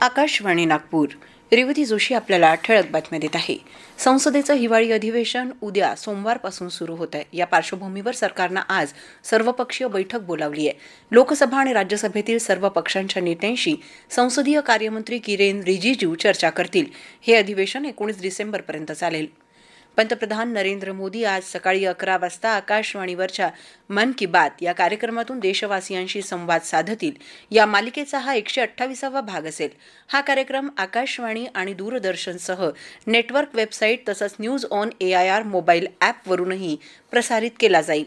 आकाशवाणी नागपूर. रेवती जोशी आपल्याला ठळक बातम्या देत आहे. संसदेचं हिवाळी अधिवेशन उद्या सोमवारपासून सुरू होत आहे. या पार्श्वभूमीवर सरकारनं आज सर्वपक्षीय बैठक बोलावली आहे. लोकसभा आणि राज्यसभेतील सर्व पक्षांच्या नेत्यांशी संसदीय कार्यमंत्री किरेन रिजिजू चर्चा करतील. हे अधिवेशन एकोणीस डिसेंबरपर्यंत चालेल. पंतप्रधान नरेंद्र मोदी आज सकाळी अकरा वाजता आकाशवाणीवरच्या मन की बात या कार्यक्रमातून देशवासियांशी संवाद साधतील. या मालिकेचा हा एकशे अठ्ठावीसावा भाग असेल. हा कार्यक्रम आकाशवाणी आणि दूरदर्शनसह नेटवर्क वेबसाईट तसंच news on A I R mobile ॲपवरूनही प्रसारित केला जाईल.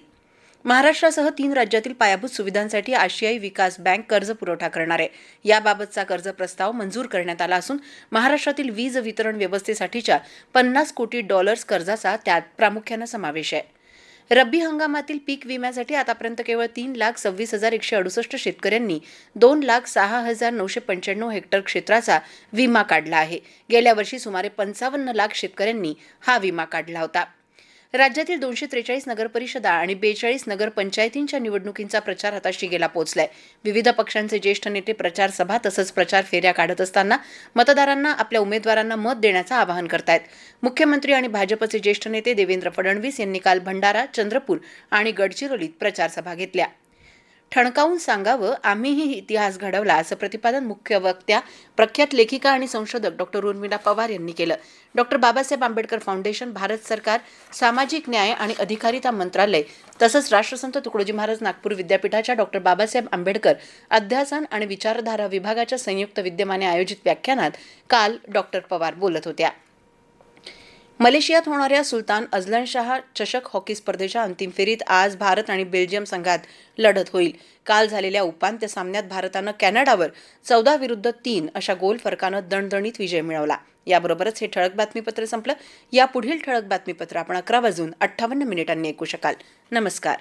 महाराष्ट्रासह तीन राज्यातील पायाभूत सुविधांसाठी आशियाई विकास बँक कर्ज पुरवठा करणार आहे. याबाबतचा कर्ज प्रस्ताव मंजूर करण्यात आला असून महाराष्ट्रातील वीज वितरण व्यवस्थेसाठीच्या पन्नास कोटी डॉलर्स कर्जाचा त्यात प्रामुख्यानं समावेश आहे. रब्बी हंगामातील पीक विम्यासाठी आतापर्यंत केवळ तीन लाख सव्वीस हजार एकशे अडुसष्ट शेतकऱ्यांनी दोन लाख सहा हजार नऊशे पंच्याण्णव हेक्टर क्षेत्राचा विमा काढला आहे. गेल्या वर्षी सुमारे पंचावन्न लाख शेतकऱ्यांनी हा विमा काढला होता. राज्यातील दोनशे त्रेचाळीस नगरपरिषदा आणि बेचाळीस नगरपंचायतींच्या निवडणुकींचा प्रचार हाताशी गेला पोहोचलाय विविध पक्षांचे ज्येष्ठ नेते प्रचार सभा तसंच प्रचार फेऱ्या काढत असताना मतदारांना आपल्या उमेदवारांना मत देण्याचं आवाहन करतायत. मुख्यमंत्री आणि भाजपचे ज्येष्ठ नेते देवेंद्र फडणवीस यांनी काल भंडारा चंद्रपूर आणि गडचिरोलीत प्रचारसभा घेतल्या. ठणकावून सांगावं आम्हीही इतिहास घडवला असं प्रतिपादन मुख्य वक्त्या प्रख्यात लेखिका आणि संशोधक डॉक्टर उर्मिला पवार यांनी केलं. डॉक्टर बाबासाहेब आंबेडकर फाउंडेशन भारत सरकार सामाजिक न्याय आणि अधिकारिता मंत्रालय तसंच राष्ट्रसंत तुकडोजी महाराज नागपूर विद्यापीठाच्या डॉक्टर बाबासाहेब आंबेडकर अध्यासन आणि विचारधारा विभागाच्या संयुक्त विद्यमाने आयोजित व्याख्यानात काल डॉक्टर पवार बोलत होत्या. मलेशियात होणाऱ्या सुलतान अझलन शाह चषक हॉकी स्पर्धेच्या अंतिम फेरीत आज भारत आणि बेल्जियम संघात लढत होईल. काल झालेल्या उपांत्य सामन्यात भारतानं कॅनडावर चौदा विरुद्ध तीन अशा गोल फरकानं दणदणीत विजय मिळवला. याबरोबरच हे ठळक बातमीपत्र संपलं. या पुढील ठळक बातमीपत्र आपण अकरा वाजून अठ्ठावन्न मिनिटांनी ऐकू शकाल. नमस्कार.